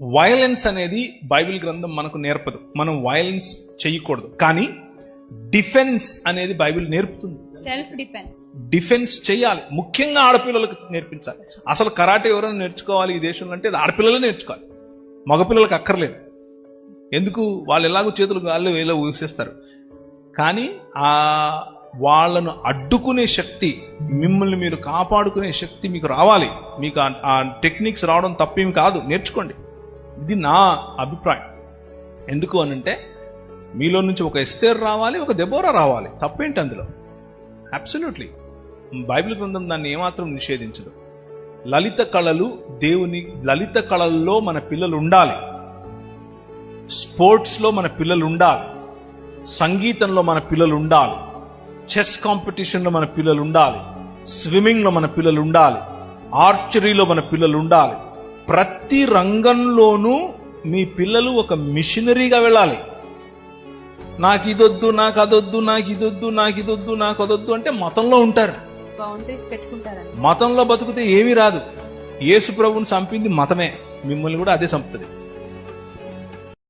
Violence అనేది Bible గ్రంథం మనకు నేర్పదు. మనం వయలెన్స్ చేయకూడదు. కానీ డిఫెన్స్ అనేది బైబిల్ నేర్పుతుంది. సెల్ఫ్ డిఫెన్స్ డిఫెన్స్ చేయాలి. ముఖ్యంగా ఆడపిల్లలకు నేర్పించాలి. అసలు కరాటే ఎవరైనా నేర్చుకోవాలి ఈ దేశంలో అంటే ఆడపిల్లలే నేర్చుకోవాలి. మగపిల్లలకు అక్కర్లేదు. ఎందుకు? వాళ్ళు ఎలాగో చేతులు గాల్లో వేలో ఊసేస్తారు. కానీ ఆ వాళ్ళను అడ్డుకునే శక్తి మిమ్మల్ని మీరు కాపాడుకునే శక్తి మీకు రావాలి. మీకు ఆ టెక్నిక్స్ రావడం తప్పేమి కాదు. నేర్చుకోండి. ఇది నా అభిప్రాయం. ఎందుకు అనంటే మీలో నుంచి ఒక ఎస్తేర్ రావాలి ఒక దెబోరా రావాలి. తప్పేంటి అందులో? అబ్సల్యూట్లీ బైబిల్ గ్రంథం దాన్ని ఏమాత్రం నిషేధించదు. లలిత కళలు దేవుని లలిత కళల్లో మన పిల్లలు ఉండాలి స్పోర్ట్స్లో మన పిల్లలు ఉండాలి సంగీతంలో మన పిల్లలు ఉండాలి చెస్ కాంపిటీషన్లో మన పిల్లలు ఉండాలి స్విమ్మింగ్లో మన పిల్లలు ఉండాలి ఆర్చరీలో మన పిల్లలు ఉండాలి ప్రతి రంగంలోనూ మీ పిల్లలు ఒక మిషనరీగా వెళ్ళాలి. నాకు ఇదొద్దు నాకు అదొద్దు నాకు ఇదొద్దు నాకు ఇదొద్దు నాకు అదొద్దు అంటే మతంలో ఉంటారు. మతంలో బతుకుతే ఏమీ రాదు. యేసు ప్రభువుని చంపింది మతమే. మిమ్మల్ని కూడా అదే చంపుతుంది.